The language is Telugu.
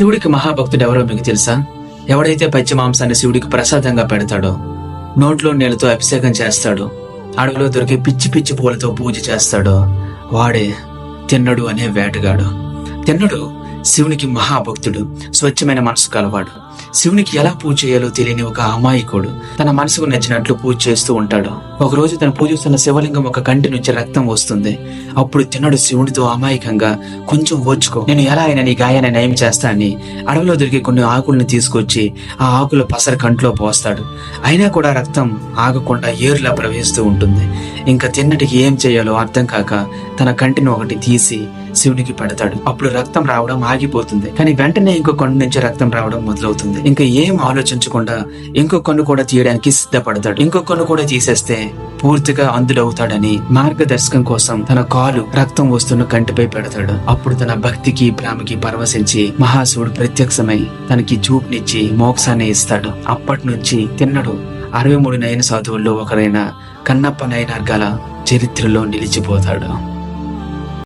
శివుడికి మహాభక్తుడు ఎవరో మీకు తెలుసా? ఎవడైతే పచ్చి మాంసాన్ని శివుడికి ప్రసాదంగా పెడతాడో నోట్లో నీళ్ళతో అభిషేకం చేస్తాడు అడవిలో దొరికే పిచ్చి పిచ్చి పూలతో పూజ చేస్తాడో వాడే తిన్నడు అనే వేటగాడు. తిన్నడు శివునికి మహాభక్తుడు స్వచ్ఛమైన మనసు కలవాడు. శివునికి ఎలా పూజ చేయాలో తెలియని ఒక అమాయకుడు తన మనసుకు నచ్చినట్లు పూజ చేస్తూ ఉంటాడు. ఒక రోజు తను పూజిస్తున్న శివలింగం ఒక కంటి నుంచి రక్తం వస్తుంది. అప్పుడు తిన్నడు శివునితో అమాయకంగా కొంచెం ఓచుకో నేను ఎలా అయినా నీ గాయాన్ని నయం చేస్తానని అడవిలో దొరికే కొన్ని ఆకులను తీసుకొచ్చి ఆ ఆకుల పసర కంట్లో పోస్తాడు. అయినా కూడా రక్తం ఆగకుండా ఏరులా ప్రవహిస్తూ ఉంటుంది. ఇంకా తిన్నటికి ఏం చేయాలో అర్థం కాక తన కంటిని ఒకటి తీసి శివునికి పెడతాడు. అప్పుడు రక్తం రావడం ఆగిపోతుంది. కానీ వెంటనే ఇంకో కొండ నుంచి రక్తం రావడం మొదలవుతుంది. ఇంకా ఏం ఆలోచించకుండా ఇంకో కొన్ను కూడా తీయడానికి సిద్ధపడతాడు. ఇంకో కొన్ను కూడా తీసేస్తే పూర్తిగా అందుడవుతాడని మార్గదర్శకం కోసం తన కాలు రక్తం వస్తున్న కంటిపై పెడతాడు. అప్పుడు తన భక్తికి ప్రేమకి పరవశించి మహాశివుడు ప్రత్యక్షమై తనకి చూపునిచ్చి మోక్షాన్ని ఇస్తాడు. అప్పటి నుంచి తిన్నడు. అరవై మూడు నయన సాధువుల్లో ఒకరైన కన్నప్ప గల చరిత్రలో నిలిచిపోతాడు.